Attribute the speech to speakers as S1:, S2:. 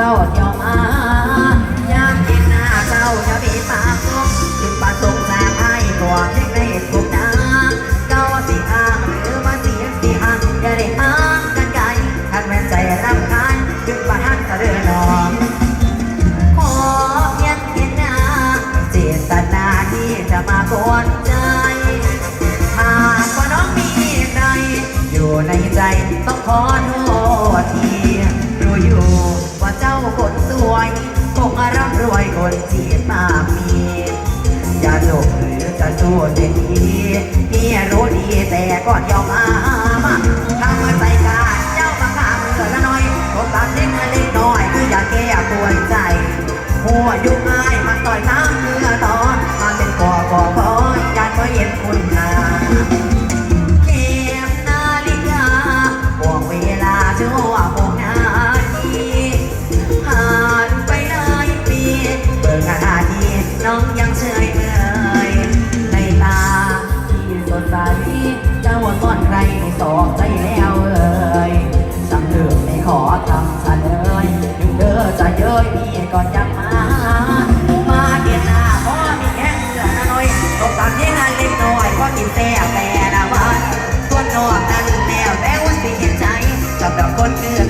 S1: ฝ้าเดียวมายากเห็นหน้าเจ้าจะมีปากลงจึงประสงค์จากให้ตัวเล็กในทุกนาเก้าสิอ้างหรือว่าเสียงสีอ้างอย่าได้อ้างกันไกลท่านแม่นใจรำคาญจึงปะทันกระเดือนอขอเพียงเห็นหน้าเจตนาที่จะมากวน รือจะสู้เสียทีพี่รู้ดีแต่ก็ยอมมามาทำมาใจกาเจ้ามาข้ามือละน้อยผมตัดเล็กเล็กน้อยคืออยากแก้ปวดใจหัวยุ่งง่ายมันต่อยน้ำเมื่อตอ ก่อนยังมา มาเดียนหน้าเพราะมีแค่เสือน้อยตกตามที่งานเล็กน้อยก็กินแต่แต่ละวันตัวนอกนั้นแล้วแต่ว่าสิเห็นใจกับดอกคนเนื้อ